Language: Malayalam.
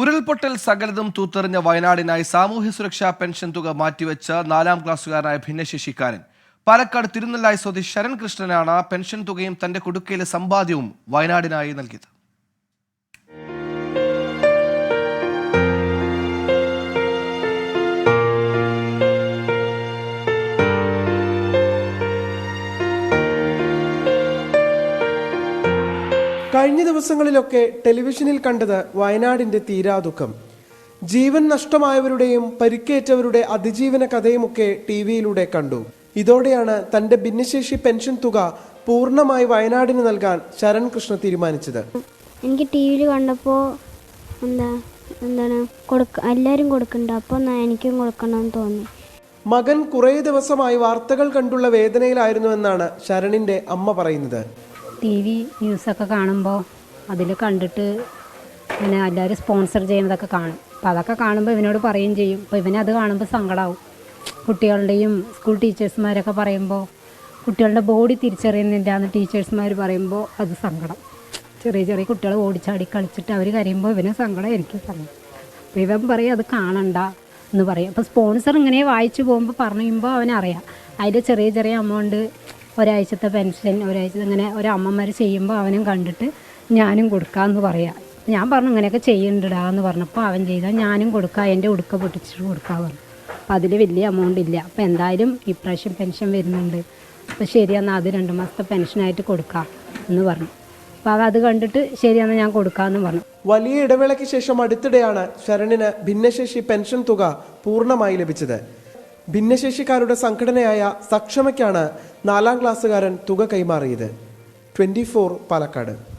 ഉരുൾപൊട്ടൽ സകലതും തൂത്തെറിഞ്ഞ വയനാടിനായി സാമൂഹ്യ സുരക്ഷാ പെൻഷൻ തുക മാറ്റിവെച്ച നാലാം ക്ലാസ്സുകാരനായ ഭിന്നശേഷിക്കാരൻ. പാലക്കാട് തിരുനെല്ലായി സ്വദേശി ശരൺകൃഷ്ണനാണ് പെൻഷൻ തുകയും തന്റെ കുടുക്കയിലെ സമ്പാദ്യവും വയനാടിനായി നൽകിയത്. കഴിഞ്ഞ ദിവസങ്ങളിലൊക്കെ ടെലിവിഷനിൽ കണ്ടത് വയനാടിന്റെ തീരാദുഃഖം. ജീവൻ നഷ്ടമായവരുടെയും പരിക്കേറ്റവരുടെ അതിജീവന കഥയുമൊക്കെ ടി വിയിലൂടെ കണ്ടു. ഇതോടെയാണ് തന്റെ ഭിന്നശേഷി പെൻഷൻ തുക പൂർണമായി വയനാടിന് നൽകാൻ ശരൺ കൃഷ്ണ തീരുമാനിച്ചത്. എനിക്ക് ടി വിയിൽ കണ്ടപ്പോൾ എന്താ എന്താണ് കൊടുക്ക എല്ലാരും കൊടുക്കണ്ട അപ്പോൾ എനിക്കും കൊടുക്കണമെന്ന് തോന്നി. മകൻ കുറേ ദിവസമായി വാർത്തകൾ കണ്ടുള്ള വേദനയിലായിരുന്നുവെന്നാണ് ശരണിന്റെ അമ്മ പറയുന്നത്. ടി വി ന്യൂസൊക്കെ കാണുമ്പോൾ അതിൽ കണ്ടിട്ട് ഇങ്ങനെ എല്ലാവരും സ്പോൺസർ ചെയ്യുന്നതൊക്കെ കാണും. അപ്പോൾ അതൊക്കെ കാണുമ്പോൾ ഇവനോട് പറയുകയും ചെയ്യും. അപ്പോൾ ഇവനത് കാണുമ്പോൾ സങ്കടമാവും കുട്ടികളുടെയും സ്കൂൾ ടീച്ചേഴ്സ്മാരൊക്കെ പറയുമ്പോൾ കുട്ടികളുടെ ബോഡി തിരിച്ചറിയുന്നില്ല എന്ന് ടീച്ചേഴ്സ്മാർ പറയുമ്പോൾ അത് സങ്കടം. ചെറിയ ചെറിയ കുട്ടികൾ ഓടിച്ചാടി കളിച്ചിട്ട് അവർ കരയുമ്പോൾ ഇവന് സങ്കടം എനിക്ക് സങ്കടം. അപ്പോൾ ഇവൻ പറയും അത് കാണണ്ട എന്ന് പറയും. അപ്പോൾ സ്പോൺസർ ഇങ്ങനെ വായിച്ചു പോകുമ്പോൾ പറയുമ്പോൾ അവനറിയാം. അതിൽ ചെറിയ ചെറിയ എമൗണ്ട് ഒരാഴ്ചത്തെ പെൻഷൻ ഒരാഴ്ച അങ്ങനെ ഒരമ്മമാർ ചെയ്യുമ്പോൾ അവനും കണ്ടിട്ട് ഞാനും കൊടുക്കാമെന്ന് പറയാം. ഞാൻ പറഞ്ഞു ഇങ്ങനെയൊക്കെ ചെയ്യണ്ടടാ എന്ന് പറഞ്ഞപ്പോൾ അവൻ ചെയ്താൽ ഞാനും കൊടുക്കാം എന്റെ ഉടുക്ക പൊട്ടിച്ചിട്ട് കൊടുക്കാൻ പറഞ്ഞു. അപ്പോൾ അതിൽ വലിയ എമൗണ്ട് ഇല്ല. അപ്പോൾ എന്തായാലും ഇപ്രാവശ്യം പെൻഷൻ വരുന്നുണ്ട്. അപ്പോൾ ശരിയെന്നാൽ അത് രണ്ട് മാസത്തെ പെൻഷനായിട്ട് കൊടുക്കാം എന്ന് പറഞ്ഞു. അപ്പോൾ അത് കണ്ടിട്ട് ശരിയെന്നാൽ ഞാൻ കൊടുക്കാമെന്ന് പറഞ്ഞു. വലിയ ഇടവേളയ്ക്ക് ശേഷം അടുത്തിടെയാണ് ശരണിന് ഭിന്നശേഷി പെൻഷൻ തുക പൂർണമായി ലഭിച്ചത്. ഭിന്നശേഷിക്കാരുടെ സംഘടനയായ സക്ഷമയ്ക്കാണ് നാലാം ക്ലാസ്സുകാരൻ തുക കൈമാറിയത്. ട്വന്റി പാലക്കാട്.